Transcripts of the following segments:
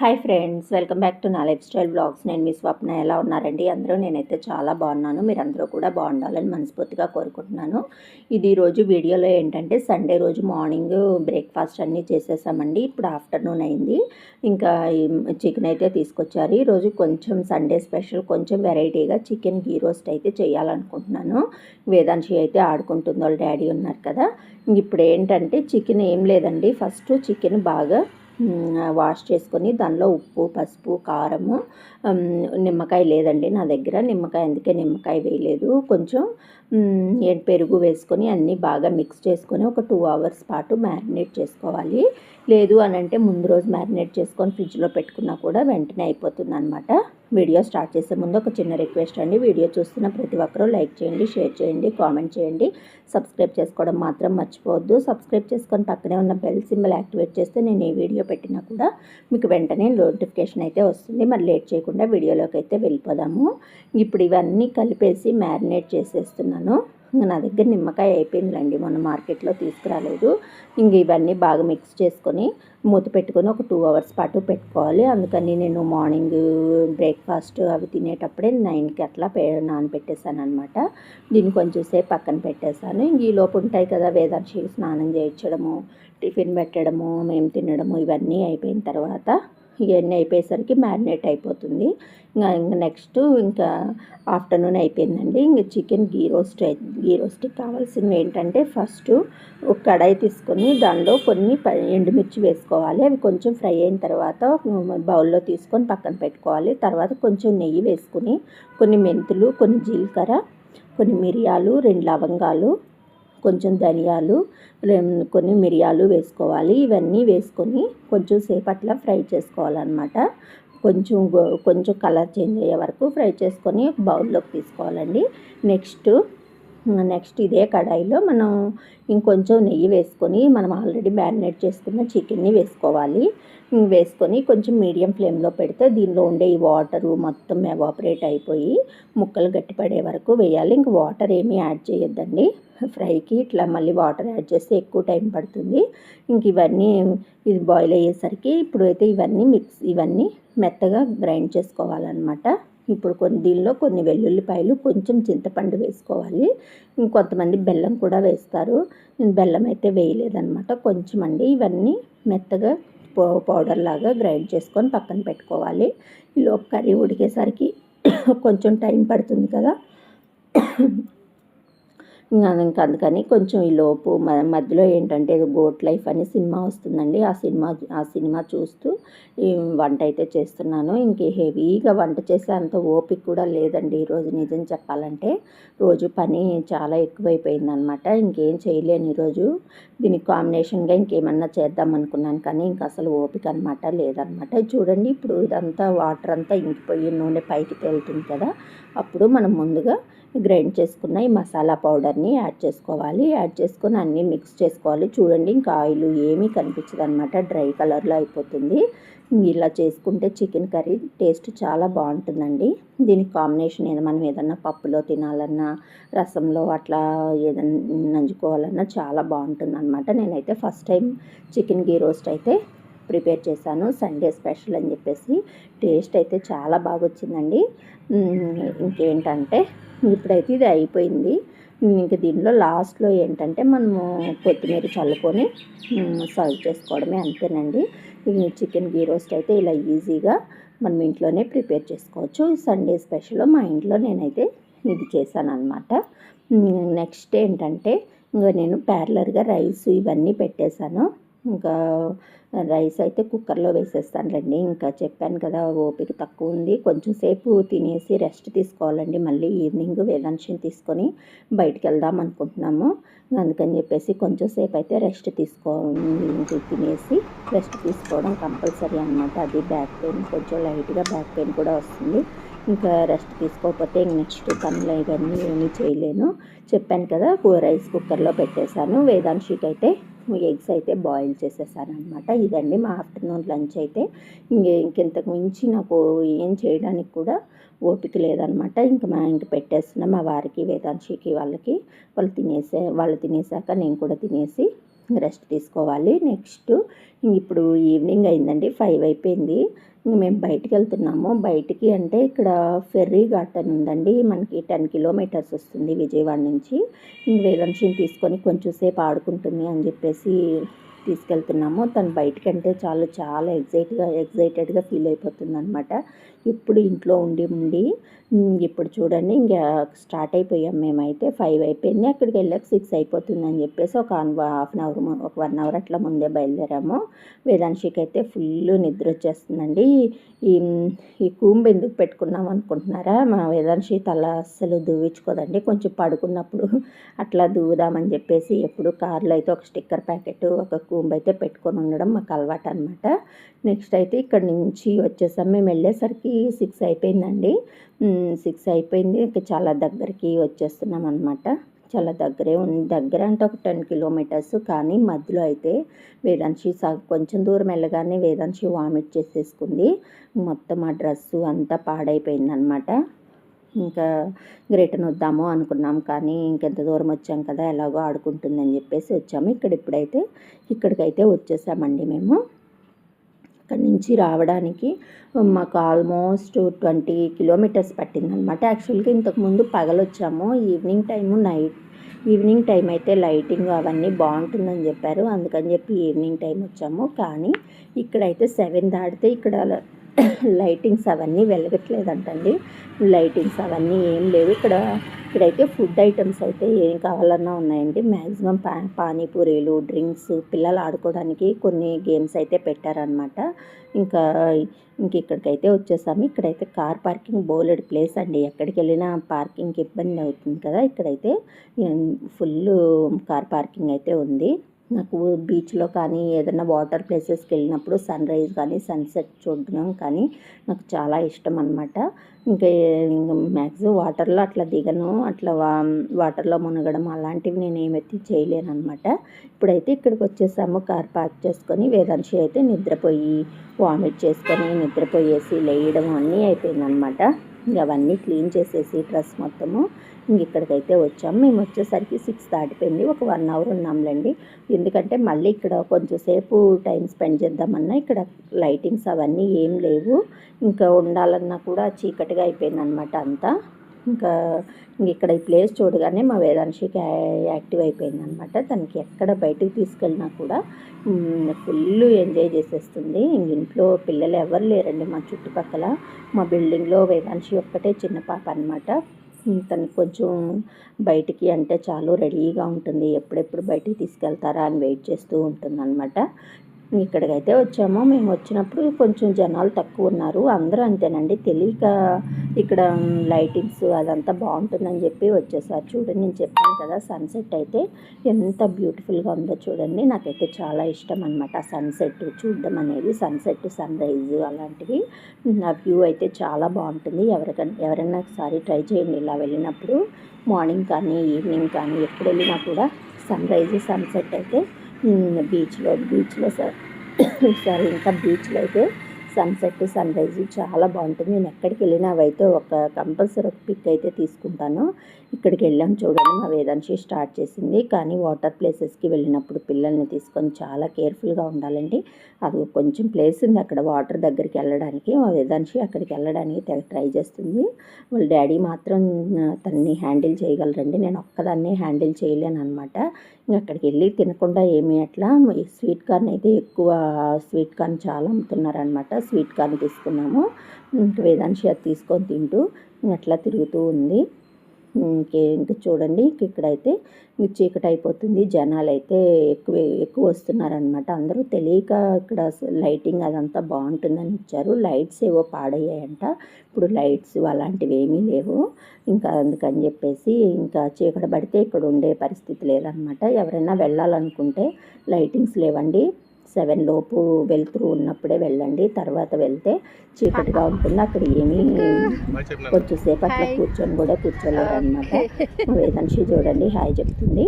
Hi friends welcome back to నా lifestyle blogs నేను మీ స్వప్న ఎలా ఉన్నారండి? అందరూ? నేనైతే చాలా బాగున్నాను. మీరందరూ కూడా బాగుండాలని మనస్ఫూర్తిగా కోరుకుంటున్నాను. ఇది రోజు వీడియోలో ఏంటంటే సండే రోజు మార్నింగ్ బ్రేక్ఫాస్ట్ అన్నీ చేసేసామండి. ఇప్పుడు ఆఫ్టర్నూన్ అయింది. ఇంకా చికెన్ అయితే తీసుకొచ్చారు. ఈరోజు కొంచెం సండే స్పెషల్ కొంచెం వెరైటీగా చికెన్ గీ రోస్ట్ అయితే చేయాలనుకుంటున్నాను. వేదాంశి అయితే ఆడుకుంటుంది. వాళ్ళ డాడీ ఉన్నారు కదా. ఇప్పుడు ఏంటంటే చికెన్ ఏం లేదండి. ఫస్ట్ చికెన్ బాగా వాష్ చేసుకొని దానిలో ఉప్పు పసుపు కారము నిమ్మకాయ లేదండి నా దగ్గర నిమ్మకాయ అందుకే నిమ్మకాయ వేయలేదు. కొంచెం పెరుగు వేసుకొని అన్నీ బాగా మిక్స్ చేసుకొని ఒక టూ అవర్స్ పాటు మ్యారినేట్ చేసుకోవాలి. లేదు అని అంటే ముందు రోజు మ్యారినేట్ చేసుకొని ఫ్రిడ్జ్లో పెట్టుకున్నా కూడా వెంటనే అయిపోతుంది అనమాట వీడియో స్టార్ట్ చేసే ముందు ఒక చిన్న రిక్వెస్ట్ అండి. వీడియో చూస్తున్న ప్రతి ఒక్కరూ లైక్ చేయండి షేర్ చేయండి కామెంట్ చేయండి. సబ్స్క్రైబ్ చేసుకోవడం మాత్రం మర్చిపోవద్దు. సబ్స్క్రైబ్ చేసుకొని పక్కనే ఉన్న బెల్ సింబల్ యాక్టివేట్ చేస్తే నేను ఈ వీడియో పెట్టినా కూడా మీకు వెంటనే నోటిఫికేషన్ అయితే వస్తుంది. మరి లేట్ చేయకుండా వీడియోలోకి అయితే వెళ్ళిపోదాము. ఇప్పుడు ఇవన్నీ కలిపేసి మ్యారినేట్ చేసేస్తున్నాను. ఇంకా నా దగ్గర నిమ్మకాయ అయిపోయిందిలేండి. మొన్న మార్కెట్లో తీసుకురాలేదు. ఇంక ఇవన్నీ బాగా మిక్స్ చేసుకొని మూత పెట్టుకొని ఒక టూ అవర్స్ పాటు పెట్టుకోవాలి. అందుకని నేను మార్నింగ్ బ్రేక్ఫాస్ట్ అవి తినేటప్పుడే నైన్కి అట్లా పే నానబెట్టేశాను అనమాట దీన్ని కొంచెం సేపు పక్కన పెట్టేశాను. ఇంక ఈ లోపు ఉంటాయి కదా వేదాంశీలు స్నానం చేయించడము టిఫిన్ పెట్టడము మేము తినడము ఇవన్నీ అయిపోయిన తర్వాత ఇవన్నీ అయిపోయేసరికి మ్యారినేట్ అయిపోతుంది. ఇంకా ఇంకా నెక్స్ట్ ఇంకా ఆఫ్టర్నూన్ అయిపోయిందండి. ఇంకా చికెన్ గీ రోస్ట్ గీ రోస్ట్కి కావాల్సినవి ఏంటంటే ఫస్ట్ ఒక కడాయి తీసుకొని దానిలో కొన్ని ఎండుమిర్చి వేసుకోవాలి. అవి కొంచెం ఫ్రై అయిన తర్వాత బౌల్లో తీసుకొని పక్కన పెట్టుకోవాలి. తర్వాత కొంచెం నెయ్యి వేసుకుని కొన్ని మెంతులు కొన్ని జీలకర్ర కొన్ని మిరియాలు రెండు లవంగాలు కొంచెం ధనియాలు కొన్ని మిరియాలు వేసుకోవాలి. ఇవన్నీ వేసుకొని కొంచెం సేపు అట్లా ఫ్రై చేసుకోవాలన్నమాట. కొంచెం కొంచెం కలర్ చేంజ్ అయ్యే వరకు ఫ్రై చేసుకొని బౌల్లోకి తీసుకోవాలండి. నెక్స్ట్ నెక్స్ట్ ఇదే కడాయిలో మనం ఇంకొంచెం నెయ్యి వేసుకొని మనం ఆల్రెడీ మ్యారినేట్ చేసుకున్న చికెన్ని వేసుకోవాలి. వేసుకొని కొంచెం మీడియం ఫ్లేమ్లో పెడితే దీనిలో ఉండే ఈ వాటరు మొత్తం ఎవాపరేట్ అయిపోయి ముక్కలు గట్టిపడే వరకు వేయాలి. ఇంక వాటర్ ఏమీ యాడ్ చేయొద్దండి. ఫ్రైకి ఇట్లా మళ్ళీ వాటర్ యాడ్ చేస్తే ఎక్కువ టైం పడుతుంది. ఇంక ఇవన్నీ ఇది బాయిల్ అయ్యేసరికి ఇప్పుడు అయితే ఇవన్నీ మిక్స్ ఇవన్నీ మెత్తగా గ్రైండ్ చేసుకోవాలన్నమాట. ఇప్పుడు కొన్ని దీనిలో కొన్ని వెల్లుల్లిపాయలు కొంచెం చింతపండు వేసుకోవాలి. ఇంకొంతమంది బెల్లం కూడా వేస్తారు. నేను బెల్లం అయితే వేయలేదన్నమాట. కొంచెం అండి. ఇవన్నీ మెత్తగా పౌడర్ లాగా గ్రైండ్ చేసుకొని పక్కన పెట్టుకోవాలి. ఈలోపు కర్రీ ఉడికేసరికి కొంచెం టైం పడుతుంది కదా. ఇంకా అందుకని కొంచెం ఈ లోపు మధ్యలో ఏంటంటే గోట్ లైఫ్ అని సినిమా వస్తుందండి. ఆ సినిమా ఆ సినిమా చూస్తూ ఈ వంట అయితే చేస్తున్నాను. ఇంక హెవీగా వంట చేసే అంత ఓపిక కూడా లేదండి. ఈరోజు నిజం చెప్పాలంటే రోజు పని చాలా ఎక్కువైపోయింది అనమాట ఇంకేం చేయలేను ఈరోజు దీనికి కాంబినేషన్గా ఇంకేమన్నా చేద్దాం అనుకున్నాను కానీ ఇంక అసలు ఓపిక అనమాట లేదనమాట. చూడండి ఇప్పుడు ఇదంతా వాటర్ అంతా ఇంకిపోయి నూనె పైకి తేలుతుంది కదా అప్పుడు మనం ముందుగా గ్రైండ్ చేసుకున్న ఈ మసాలా పౌడర్ని యాడ్ చేసుకోవాలి. యాడ్ చేసుకొని అన్నీ మిక్స్ చేసుకోవాలి. చూడండి ఇంకా ఆయిల్ ఏమీ కనిపించదు అనమాట డ్రై కలర్లో అయిపోతుంది. ఇలా చేసుకుంటే చికెన్ కర్రీ టేస్ట్ చాలా బాగుంటుందండి. దీనికి కాంబినేషన్ ఏదో మనం ఏదన్నా పప్పులో తినాలన్నా రసంలో అట్లా ఏదన్నా నంచుకోవాలన్నా చాలా బాగుంటుంది అనమాట నేనైతే first time chicken ghee roast అయితే ప్రిపేర్ చేశాను. సండే స్పెషల్ అని చెప్పేసి టేస్ట్ అయితే చాలా బాగా వచ్చిందండి ఇంకేంటంటే ఇప్పుడైతే ఇది అయిపోయింది. ఇంక దీనిలో లాస్ట్లో ఏంటంటే మనము కొత్తిమీర చల్లుకొని సర్వ్ చేసుకోవడమే అంతేనండి. చికెన్ గీ రోస్ట్ అయితే ఇలా ఈజీగా మనం ఇంట్లోనే ప్రిపేర్ చేసుకోవచ్చు. సండే స్పెషల్ మా ఇంట్లో నేనైతే ఇది చేశాను అనమాట నెక్స్ట్ ఏంటంటే ఇంకా నేను ప్యారలర్గా రైస్ ఇవన్నీ పెట్టేశాను. ఇంకా రైస్ అయితే కుక్కర్లో వేసేస్తానులేండి. ఇంకా చెప్పాను కదా ఓపిక తక్కువ ఉంది. కొంచెం సేపు తినేసి రెస్ట్ తీసుకోవాలండి. మళ్ళీ ఈవినింగ్ వేదాంశం తీసుకొని బయటికి వెళ్దాం అనుకుంటున్నాము. అందుకని చెప్పేసి కొంచెం సేపు అయితే రెస్ట్ తీసుకో తినేసి రెస్ట్ తీసుకోవడం కంపల్సరీ అనమాట అది బ్యాక్ పెయిన్ కొంచెం లైట్గా బ్యాక్ పెయిన్ కూడా వస్తుంది. ఇంకా రెస్ట్ తీసుకోకపోతే నెక్స్ట్ పనులు ఇవన్నీ ఏమీ చేయలేను. చెప్పాను కదా రైస్ కుక్కర్లో పెట్టేశాను. వేదాంశికి అయితే ఎగ్స్ అయితే బాయిల్ చేసేసారనమాట ఇదండి మా ఆఫ్టర్నూన్ లంచ్ అయితే. ఇంక ఇంకెంతకు మించి నాకు ఏం చేయడానికి కూడా ఓపిక లేదనమాట ఇంక మా ఇంక పెట్టేస్తున్నా మా వారికి వేదాంశికి వాళ్ళకి. వాళ్ళు తినేసే వాళ్ళు తినేసాక నేను కూడా తినేసి రెస్ట్ తీసుకోవాలి. నెక్స్ట్ ఇప్పుడు ఈవినింగ్ అయిందండి. ఫైవ్ అయిపోయింది. ఇంక మేము బయటికి వెళ్తున్నాము. బయటికి అంటే ఇక్కడ ఫెర్రీ ఘాట్ ఉందండి. మనకి టెన్ కిలోమీటర్స్ వస్తుంది విజయవాడ నుంచి. ఇంక వేదంశిని తీసుకొని కొంచెం సేపు ఆడుకుంటుంది అని చెప్పేసి తీసుకెళ్తున్నాము తను బయటకంటే చాలా చాలా ఎగ్జైట్గా ఎగ్జైటెడ్గా ఫీల్ అయిపోతుంది అనమాట ఇప్పుడు ఇంట్లో ఉండి ఉండి ఇప్పుడు చూడండి ఇంకా స్టార్ట్ అయిపోయాం మేమైతే ఫైవ్ అయిపోయింది అక్కడికి వెళ్ళాక సిక్స్ అయిపోతుంది అని చెప్పేసి ఒక హాఫ్ అన్ అవర్ ఒక వన్ అవర్ అట్లా ముందే బయలుదేరాము. వేదాంశికి అయితే ఫుల్ నిద్ర వచ్చేస్తుందండి. ఈ ఈ కూంబు ఎందుకు పెట్టుకున్నాం అనుకుంటున్నారా? మా వేదాంశి తల అస్సలు దువ్వించుకోదండి కొంచెం పడుకున్నప్పుడు అట్లా దూవుదామని చెప్పేసి ఎప్పుడు కార్లో అయితే ఒక స్టిక్కర్ ప్యాకెట్ ఒక రూమ్ అయితే పెట్టుకొని ఉండడం మాకు అలవాటు అనమాట నెక్స్ట్ అయితే ఇక్కడ నుంచి వచ్చేసాం. మేము వెళ్ళేసరికి సిక్స్ అయిపోయిందండి. సిక్స్ అయిపోయింది. ఇంకా చాలా దగ్గరికి వచ్చేస్తున్నాం అనమాట చాలా దగ్గరే ఉంది దగ్గర అంటే ఒక టెన్ కిలోమీటర్స్ కానీ మధ్యలో అయితే వేదాంశి సగ కొంచెం దూరం వెళ్ళగానే వేదాంశి వామిట్ చేసేసుకుంది. మొత్తం ఆ డ్రెస్సు అంతా పాడైపోయింది అనమాట ఇంకా రిటర్న్ వద్దాము అనుకున్నాం. కానీ ఇంకెంత దూరం వచ్చాం కదా ఎలాగో ఆడుకుంటుందని చెప్పేసి వచ్చాము. ఇక్కడ ఇప్పుడైతే ఇక్కడికైతే వచ్చేసామండి మేము. అక్కడి నుంచి రావడానికి మాకు ఆల్మోస్ట్ ట్వంటీ కిలోమీటర్స్ పట్టిందనమాట. యాక్చువల్గా ఇంతకుముందు పగలొచ్చాము. Evening time night evening time అయితే లైటింగ్ అవన్నీ బాగుంటుందని చెప్పారు. అందుకని చెప్పి ఈవినింగ్ టైం వచ్చాము. కానీ ఇక్కడైతే సెవెన్ దాటితే ఇక్కడ లైటింగ్స్ అవన్నీ వెలగట్లేదంటండి. లైటింగ్స్ అవన్నీ ఏం లేవు. ఇక్కడ ఇక్కడైతే ఫుడ్ ఐటమ్స్ అయితే ఏం కావాలన్నా ఉన్నాయండి. మ్యాక్సిమం పా పానీపూరీలు డ్రింక్స్ పిల్లలు ఆడుకోవడానికి కొన్ని గేమ్స్ అయితే పెట్టారనమాట ఇంకా ఇంక ఇక్కడికైతే వచ్చేసాము. ఇక్కడైతే కార్ పార్కింగ్ బోలెడ్ ప్లేస్ అండి. ఎక్కడికి వెళ్ళినా పార్కింగ్కి ఇబ్బంది అవుతుంది కదా. ఇక్కడైతే ఫుల్ కార్ పార్కింగ్ అయితే ఉంది. నాకు బీచ్లో కానీ ఏదైనా వాటర్ ప్లేసెస్కి వెళ్ళినప్పుడు సన్ రైజ్ కానీ సన్సెట్ చూడడం కానీ నాకు చాలా ఇష్టం అనమాట ఇంకా మ్యాక్సిమం వాటర్లో అట్లా దిగను అట్లా వా వాటర్లో మునగడం అలాంటివి నేను ఏమైతే చేయలేను అనమాట ఇప్పుడైతే ఇక్కడికి వచ్చేసాము కార్ పార్క్ చేసుకొని వేదాంశి అయితే నిద్రపోయి వామిట్ చేసుకొని నిద్రపోయేసి లేయడం అన్నీ అయిపోయిందనమాట ఇంక అవన్నీ క్లీన్ చేసేసి డ్రెస్ మొత్తము ఇంక ఇక్కడికైతే వచ్చాము. మేము వచ్చేసరికి సిక్స్ దాటిపోయింది. ఒక వన్ అవర్ ఉన్నాంలేండి. ఎందుకంటే మళ్ళీ ఇక్కడ కొంచెం సేపు టైం స్పెండ్ చేద్దామన్నా ఇక్కడ లైటింగ్స్ అవన్నీ ఏం లేవు. ఇంకా ఉండాలన్నా కూడా చీకటిగా అయిపోయింది అనమాట అంతా. ఇంకా ఇక్కడ ఈ ప్లేస్ చూడగానే మా వేదాంశికి యా- యాక్టివ్ అయిపోయింది అనమాట తనకి ఎక్కడ బయటికి తీసుకెళ్ళినా కూడా ఫుల్ ఎంజాయ్ చేసేస్తుంది. ఇంట్లో పిల్లలు ఎవరు లేరండి మా చుట్టుపక్కల. మా బిల్డింగ్లో వేదాంశి ఒక్కటే చిన్న పాప అనమాట. తనకి కొంచెం బయటికి అంటే చాలా రెడీగా ఉంటుంది. ఎప్పుడెప్పుడు బయటికి తీసుకెళ్తారా అని వెయిట్ చేస్తూ ఉంటుంది అనమాట ఇక్కడికైతే వచ్చాము. మేము వచ్చినప్పుడు కొంచెం జనాలు తక్కువ ఉన్నారు. అందరూ అంతేనండి. తెలియక ఇక్కడ లైటింగ్స్ అదంతా బాగుంటుందని చెప్పి వచ్చేసారు. చూడండి నేను చెప్పాను కదా సన్సెట్ అయితే ఎంత బ్యూటిఫుల్గా ఉందో చూడండి. నాకైతే చాలా ఇష్టం అనమాట సన్సెట్. చూడడం అనేది సన్సెట్ సన్ రైజ్ అలాంటివి. నా వ్యూ అయితే చాలా బాగుంటుంది. ఎవరికైనా ఎవరైనా ఒకసారి ట్రై చేయండి ఇలా వెళ్ళినప్పుడు. మార్నింగ్ కానీ ఈవినింగ్ కానీ ఎప్పుడు వెళ్ళినా కూడా సన్ రైజ్ సన్సెట్ అయితే బీచ్లో బీచ్లో సార్ ఇంకా బీచ్లో అయితే సన్సెట్ సన్ రైజ్ చాలా బాగుంటుంది. నేను ఎక్కడికి వెళ్ళినా అవైతే ఒక కంపల్సరీ ఒక పిక్ అయితే తీసుకుంటాను. ఇక్కడికి వెళ్ళాం చూడండి మా వేదాంశి స్టార్ట్ చేసింది. కానీ వాటర్ ప్లేసెస్కి వెళ్ళినప్పుడు పిల్లల్ని తీసుకొని చాలా కేర్ఫుల్గా ఉండాలండి. అది కొంచెం ప్లేస్ ఉంది అక్కడ వాటర్ దగ్గరికి వెళ్ళడానికి. మా వేదాంశి అక్కడికి వెళ్ళడానికి ట్రై చేస్తుంది. వాళ్ళ డాడీ మాత్రం తన్ని హ్యాండిల్ చేయగలరండి. నేను ఒక్కదాన్నే హ్యాండిల్ చేయలేను అనమాట అక్కడికి వెళ్ళి తినకుండా ఏమీ అట్లా ఈ స్వీట్ కార్న్ అయితే ఎక్కువ స్వీట్ కార్న్ చాలా అమ్ముతున్నారనమాట స్వీట్ కార్న్ తీసుకున్నాము. ఇంక వేదాంశి అది తీసుకొని తింటూ అట్లా తిరుగుతూ ఉంది. ఇంకే ఇంక చూడండి ఇక్కడైతే ఇంక చీకటి అయిపోతుంది జనాలు అయితే ఎక్కువ ఎక్కువ వస్తున్నారనమాట అందరూ తెలియక ఇక్కడ లైటింగ్ అదంతా బాగుంటుందని ఇచ్చారు. లైట్స్ ఏవో పాడయ్యాయంట. ఇప్పుడు లైట్స్ అలాంటివి ఏమీ లేవు. ఇంకా అందుకని చెప్పేసి ఇంకా చీకటి పడితే ఇక్కడ ఉండే పరిస్థితి లేదనమాట ఎవరైనా వెళ్ళాలనుకుంటే లైటింగ్స్ లేవండి. సెవెన్ లోపు వెళ్తురు ఉన్నప్పుడే వెళ్ళండి. తర్వాత వెళ్తే చీకటిగా ఉంటుంది. అక్కడ ఏమీ కొంచెంసేపు అట్లా కూర్చొని కూడా కూర్చోలేరు అనమాట వేదాంశి చూడండి. హాయ్ చెప్తుంది.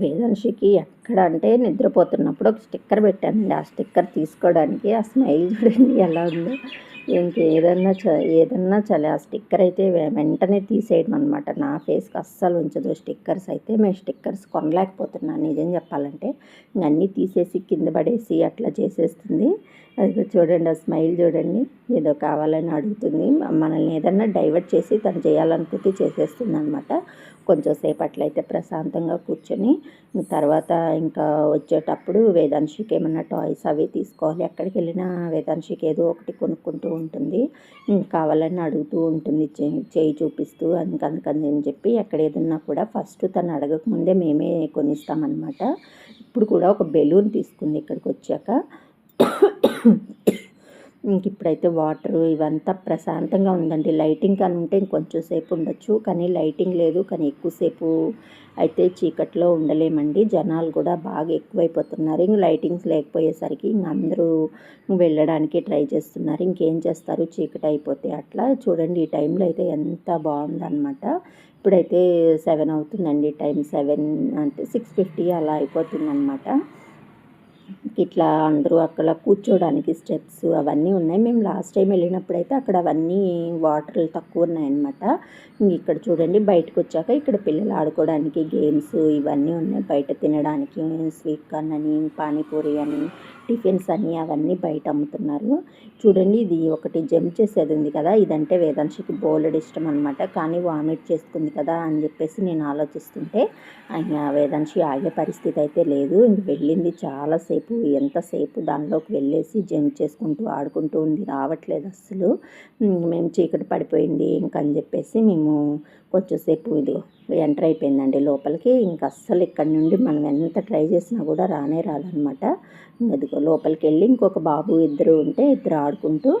వేదాంశికి ఎక్కడ అంటే నిద్రపోతున్నప్పుడు ఒక స్టిక్కర్ పెట్టానండి. ఆ స్టిక్కర్ తీసుకోవడానికి ఆ స్మైల్ చూడండి ఎలా ఉందో. ఇంకేదన్నా చ ఏదన్నా చలి ఆ స్టిక్కర్ అయితే వెంటనే తీసేయడం అనమాట నా ఫేస్కి అస్సలు ఉంచదు. స్టిక్కర్స్ అయితే మేము స్టిక్కర్స్ కొనలేకపోతున్నాను. నిజం చెప్పాలంటే అన్నీ తీసేసి కింద పడేసి అట్లా చేసేస్తుంది. అది చూడండి ఆ స్మైల్ చూడండి. ఏదో కావాలని అడుగుతుంది. మనల్ని ఏదన్నా డైవర్ట్ చేసి తను చేయాలనుకుంటే చేసేస్తుంది అనమాట కొంచెం సేపట్లయితే ప్రశాంతంగా కూర్చొని తర్వాత ఇంకా వచ్చేటప్పుడు వేదాంశికి ఏమన్నా టాయ్స్ అవి తీసుకోవాలి. ఎక్కడికి వెళ్ళినా వేదాంశికి ఏదో ఒకటి కొనుక్కుంటూ ఉంటుంది. ఇంకా కావాలని అడుగుతూ ఉంటుంది. చేయి చేయి చూపిస్తూ అందుకని అని చెప్పి ఎక్కడ ఏదన్నా కూడా ఫస్ట్ తను అడగక ముందే మేమే కొనిస్తామన్నమాట. ఇప్పుడు కూడా ఒక బెలూన్ తీసుకుంది ఇక్కడికి వచ్చాక. ఇంక ఇప్పుడైతే వాటర్ ఇవంతా ప్రశాంతంగా ఉందండి. లైటింగ్ కానీ ఉంటే ఇంకొంచెం సేపు ఉండొచ్చు. కానీ లైటింగ్ లేదు. కానీ ఎక్కువసేపు అయితే చీకట్లో ఉండలేమండి. జనాలు కూడా బాగా ఎక్కువైపోతున్నారు. ఇంక లైటింగ్స్ లేకపోయేసరికి ఇంక అందరూ వెళ్ళడానికి ట్రై చేస్తున్నారు. ఇంకేం చేస్తారు? చీకటి అయిపోతే అట్లా. చూడండి ఈ టైంలో అయితే ఎంత బాగుందన్నమాట. ఇప్పుడైతే సెవెన్ అవుతుందండి. టైం సెవెన్ అంటే సిక్స్ ఫిఫ్టీ అలా అయిపోతుందన్నమాట. ఇట్లా అందరూ అక్కడ కూర్చోడానికి స్టెప్స్ అవన్నీ ఉన్నాయి. మేము లాస్ట్ టైం వెళ్ళినప్పుడు అయితే అక్కడ అవన్నీ వాటర్లు తక్కువ ఉన్నాయన్నమాట. ఇక్కడ చూడండి బయటకు వచ్చాక ఇక్కడ పిల్లలు ఆడుకోవడానికి గేమ్స్ ఇవన్నీ ఉన్నాయి. బయట తినడానికి స్వీట్ కార్న్ అని పానీపూరి అని టిఫిన్స్ అని అవన్నీ బయట అమ్ముతున్నారు. చూడండి ఇది ఒకటి జంప్ చేసేది ఉంది కదా ఇదంటే వేదాంశకి బోలెడ్ ఇష్టం అనమాట కానీ వామిట్ చేసుకుంది కదా అని చెప్పేసి నేను ఆలోచిస్తుంటే ఆయన వేదాంశి ఆగే పరిస్థితి అయితే లేదు. ఇంక వెళ్ళింది చాలాసేపు ఎంతసేపు దానిలోకి వెళ్ళేసి జంప్ చేసుకుంటూ ఆడుకుంటూ ఉంది రావట్లేదు అస్సలు. మేము చీకటి పడిపోయింది ఇంక అని చెప్పేసి మేము కొంచెంసేపు ఇది ఎంటర్ అయిపోయిందండి లోపలికి. ఇంకా అస్సలు ఇక్కడ నుండి మనం ఎంత ట్రై చేసినా కూడా రానే రాదనమాట. ఇదిగో లోపలికి వెళ్ళి ఇంకొక బాబు ఇద్దరు ఉంటే ఇద్దరు ఆడుకుంటూ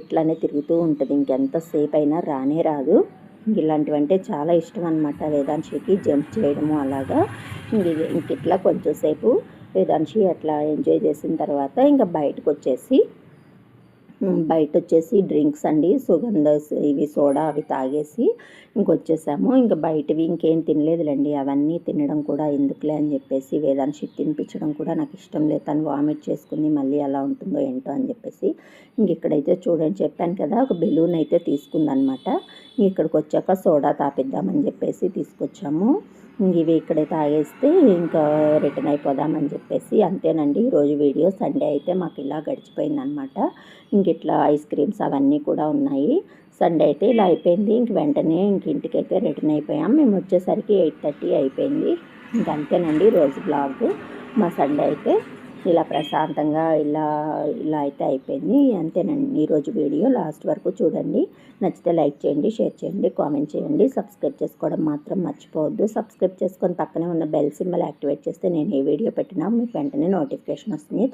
ఇట్లానే తిరుగుతూ ఉంటుంది. ఇంకెంతసేపు అయినా రానే రాదు. ఇలాంటివంటే చాలా ఇష్టం అనమాట వేదాంశికి జంప్ చేయడము అలాగా. ఇంక ఇట్లా కొంచెంసేపు వేదాంశి అట్లా ఎంజాయ్ చేసిన తర్వాత ఇంకా బయటకు వచ్చేసి బయట వచ్చేసి డ్రింక్స్ అండి సుగంధ ఇవి సోడా అవి తాగేసి ఇంకొచ్చేసాము. ఇంకా బయటవి ఇంకేం తినలేదులేండి అవన్నీ తినడం కూడా ఎందుకులే అని చెప్పేసి వేదాంశి తినిపించడం కూడా నాకు ఇష్టం లేదు. తను వామిట్ చేసుకుంది మళ్ళీ ఎలా ఉంటుందో ఏంటో అని చెప్పేసి ఇంక ఇక్కడైతే చూడండి చెప్పాను కదా ఒక బెలూన్ అయితే తీసుకుందనమాట. ఇక్కడికి వచ్చాక సోడా తాపిద్దామని చెప్పేసి తీసుకొచ్చాము. ఇవి ఇక్కడే తాగేస్తే ఇంకా రిటర్న్ అయిపోదామని చెప్పేసి అంతేనండి. ఈరోజు వీడియో సండే అయితే మాకు ఇలా గడిచిపోయిందనమాట. ఇంక ఇట్లా ఐస్ క్రీమ్స్ అవన్నీ కూడా ఉన్నాయి. సండే అయితే ఇలా అయిపోయింది. ఇంక వెంటనే ఇంక ఇంటికైతే రిటర్న్ అయిపోయాం. మేము వచ్చేసరికి ఎయిట్ థర్టీ అయిపోయింది. ఇంక అంతేనండి రోజు బ్లాగ్ మా సండే అయితే. ఇలా ప్రశాంతంగా ఇలా ఇలా అయితే అయిపోయింది. అంతేనండి. ఈరోజు వీడియో లాస్ట్ వరకు చూడండి. నచ్చితే లైక్ చేయండి షేర్ చేయండి కామెంట్ చేయండి. సబ్స్క్రైబ్ చేసుకోవడం మాత్రం మర్చిపోవద్దు. సబ్స్క్రైబ్ చేసుకొని పక్కనే ఉన్న బెల్ సింబల్ యాక్టివేట్ చేస్తే నేను ఏ వీడియో పెట్టినా మీకు వెంటనే నోటిఫికేషన్ వస్తుంది.